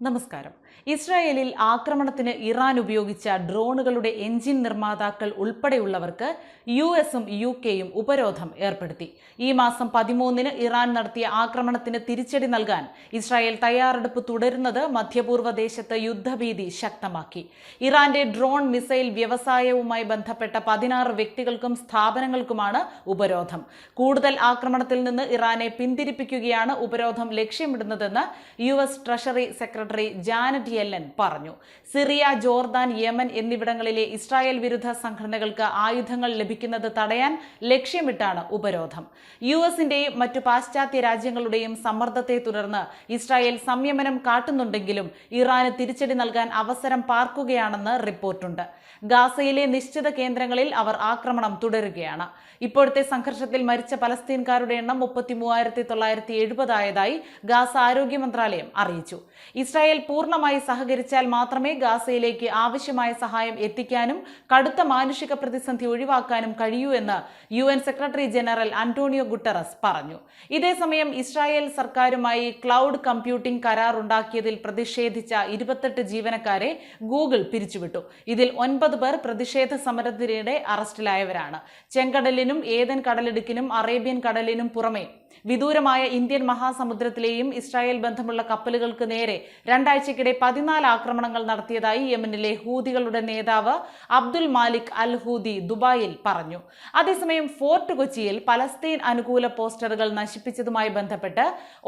നമസ്കാരം. ഇസ്രായേലിൽ ആക്രമണത്തിന് ഇറാൻ ഉപയോഗിച്ച ഡ്രോണുകളുടെ എഞ്ചിൻ നിർമ്മാതാക്കൾ ഉൾപ്പെടെയുള്ളവർക്ക് യു എസും യു കെയും ഉപരോധം ഏർപ്പെടുത്തി. ഈ മാസം പതിമൂന്നിന് ഇറാൻ നടത്തിയ ആക്രമണത്തിന് തിരിച്ചടി നൽകാൻ ഇസ്രായേൽ തയ്യാറെടുപ്പ് തുടരുന്നത് മധ്യപൂർവ ദേശത്ത് യുദ്ധഭീതി ശക്തമാക്കി. ഇറാന്റെ ഡ്രോൺ മിസൈൽ വ്യവസായവുമായി ബന്ധപ്പെട്ട പതിനാറ് വ്യക്തികൾക്കും സ്ഥാപനങ്ങൾക്കുമാണ് ഉപരോധം. കൂടുതൽ ആക്രമണത്തിൽ നിന്ന് ഇറാനെ പിന്തിരിപ്പിക്കുകയാണ് ഉപരോധം ലക്ഷ്യമിടുന്നതെന്ന് U S treasury secretary Janet Yellen പറഞ്ഞു. സിറിയ ജോർദാൻ യമൻ എന്നിവിടങ്ങളിലെ ഇസ്രായേൽ വിരുദ്ധ സംഘടനകൾക്ക് ആയുധങ്ങൾ ലഭിക്കുന്നത് തടയാൻ ലക്ഷ്യമിട്ടാണ് ഉപരോധം. യു എസിന്റെയും മറ്റു പാശ്ചാത്യ രാജ്യങ്ങളുടെയും സമ്മർദ്ദത്തെ തുടർന്ന് ഇസ്രായേൽ സംയമനം കാട്ടുന്നുണ്ടെങ്കിലും ഇറാന് തിരിച്ചടി നൽകാൻ അവസരം പാർക്കുകയാണെന്ന് റിപ്പോർട്ടുണ്ട്. ഗാസയിലെ നിശ്ചിത കേന്ദ്രങ്ങളിൽ അവർ ആക്രമണം തുടരുകയാണ്. ഇപ്പോഴത്തെ സംഘർഷത്തിൽ മരിച്ച പലസ്തീൻകാരുടെ എണ്ണം മുപ്പത്തി മൂവായിരത്തി തൊള്ളായിരത്തി എഴുപതായതായി ഗാസ ആരോഗ്യ മന്ത്രാലയം അറിയിച്ചു. ഇസ്രായേൽ പൂർണമായി സഹകരിച്ചാൽ മാത്രമേ ഗാസയിലേക്ക് ആവശ്യമായ സഹായം എത്തിക്കാനും കടുത്ത മാനുഷിക പ്രതിസന്ധി ഒഴിവാക്കാനും കഴിയൂ എന്ന് U N secretary general Antonio Guterres പറഞ്ഞു. ഇതേസമയം ഇസ്രായേൽ സർക്കാരുമായി ക്ലൗഡ് കമ്പ്യൂട്ടിംഗ് കരാർ ഉണ്ടാക്കിയതിൽ പ്രതിഷേധിച്ച ഇരുപത്തെട്ട് ജീവനക്കാരെ ഗൂഗിൾ പിരിച്ചുവിട്ടു. ഇതിൽ ഒൻപത് പേർ പ്രതിഷേധ സമരത്തിനിടെ അറസ്റ്റിലായവരാണ്. ചെങ്കടലിനും ഏതൻ കടലിടുക്കിനും അറേബ്യൻ കടലിനും പുറമെ വിദൂരമായ ഇന്ത്യൻ മഹാസമുദ്രത്തിലെയും ഇസ്രായേൽ ബന്ധമുള്ള കപ്പലുകൾക്ക് നേരെ രണ്ടാഴ്ചക്കിടെ പതിനാല് ആക്രമണങ്ങൾ നടത്തിയതായി യമനിലെ ഹൂതികളുടെ നേതാവ് അബ്ദുൽ മാലിക് അൽ ഹൂദി ദുബായിൽ പറഞ്ഞു. അതേസമയം ഫോർട്ട് കൊച്ചിയിൽ പലസ്തീൻ അനുകൂല പോസ്റ്ററുകൾ നശിപ്പിച്ചതുമായി ബന്ധപ്പെട്ട്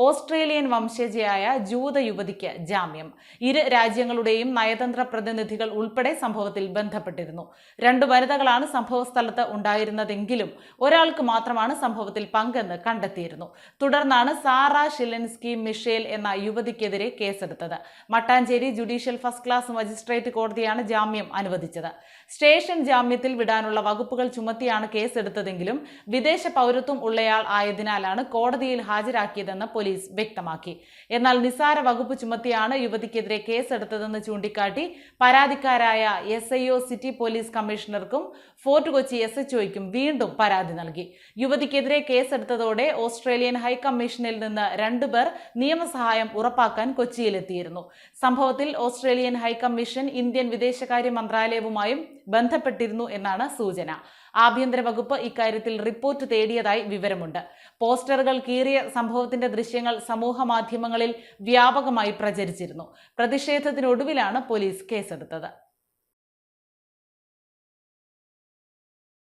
ഓസ്ട്രേലിയൻ വംശജയായ ജൂത യുവതിക്ക് ജാമ്യം. ഇരു രാജ്യങ്ങളുടെയും നയതന്ത്ര പ്രതിനിധികൾ ഉൾപ്പെടെ സംഭവത്തിൽ ബന്ധപ്പെട്ടിരുന്നു. രണ്ട് വനിതകളാണ് സംഭവസ്ഥലത്ത് ഉണ്ടായിരുന്നതെങ്കിലും ഒരാൾക്ക് മാത്രമാണ് സംഭവത്തിൽ പങ്കെന്ന് കണ്ടെത്തിയിരുന്നു. തുടർന്നാണ് സാറ ഷിലൻസ്കി മിഷേൽ എന്ന യുവതിക്കെതിരെ കേസെടുത്തത്. Mattancherry judicial first class magistrate കോടതിയാണ് ജാമ്യം അനുവദിച്ചത്. സ്റ്റേഷൻ ജാമ്യത്തിൽ വിടാനുള്ള വകുപ്പുകൾ ചുമത്തിയാണ് കേസെടുത്തതെങ്കിലും വിദേശ പൗരത്വം ഉള്ളയാൾ ആയതിനാലാണ് കോടതിയിൽ ഹാജരാക്കിയതെന്ന് പോലീസ് വ്യക്തമാക്കി. എന്നാൽ നിസാര വകുപ്പ് ചുമത്തിയാണ് യുവതിക്കെതിരെ കേസെടുത്തതെന്ന് ചൂണ്ടിക്കാട്ടി പരാതിക്കാരായ S I O city police കമ്മീഷണർക്കും fort Kochi S H ഒയ്ക്കും വീണ്ടും പരാതി നൽകി. യുവതിക്കെതിരെ കേസെടുത്തതോടെ ഓസ്ട്രേലിയൻ ഹൈക്കമ്മീഷനിൽ നിന്ന് രണ്ടുപേർ നിയമസഹായം ഉറപ്പാക്കാൻ കൊച്ചിയിലെത്തിയിരുന്നു സംഭവത്തിൽ ഓസ്ട്രേലിയൻ ഹൈക്കമ്മീഷൻ ഇന്ത്യൻ വിദേശകാര്യ മന്ത്രാലയവുമായും ബന്ധപ്പെട്ടിരുന്നു എന്നാണ് സൂചന. ആഭ്യന്തര വകുപ്പ് ഇക്കാര്യത്തിൽ റിപ്പോർട്ട് തേടിയതായി വിവരമുണ്ട്. പോസ്റ്ററുകൾ കീറിയ സംഭവത്തിന്റെ ദൃശ്യങ്ങൾ സമൂഹ മാധ്യമങ്ങളിൽ വ്യാപകമായി പ്രചരിച്ചിരുന്നു. പ്രതിഷേധത്തിനൊടുവിലാണ് പോലീസ് കേസെടുത്തത്.